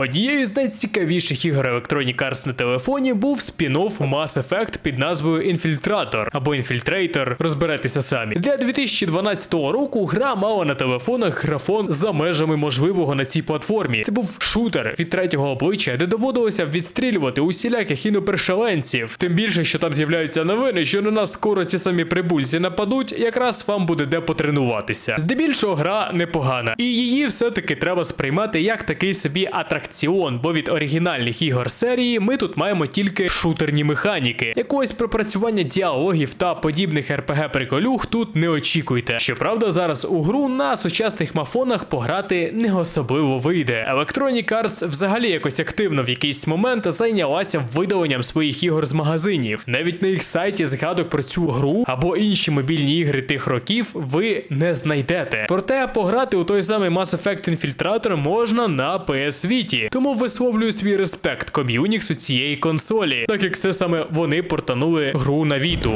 Однією з найцікавіших ігор Electronic Arts на телефоні був спін-офф Mass Effect під назвою Інфільтратор або Інфільтрейтор, розберетеся самі. Для 2012 року гра мала на телефонах графон за межами можливого на цій платформі. Це був шутер від третього обличчя, де доводилося відстрілювати усіляких інопершеленців. Тим більше, що там з'являються новини, що на нас скоро ці самі прибульці нападуть, якраз вам буде де потренуватися. Здебільшого гра непогана, і її все-таки треба сприймати як такий собі атракціон, бо від оригінальних ігор серії ми тут маємо тільки шутерні механіки. Якогось пропрацювання діалогів та подібних rpg приколюх тут не очікуйте. Щоправда, зараз у гру на сучасних мафонах пограти не особливо вийде. Electronic Arts взагалі якось активно в якийсь момент зайнялася видаленням своїх ігор з магазинів. Навіть на їх сайті згадок про цю гру або інші мобільні ігри тих років ви не знайдете. Проте пограти у той самий Mass Effect Infiltrator можна на PS Vita. Тому висловлюю свій респект ком'юніксу цієї консолі, так як це саме вони портанули гру на Віту.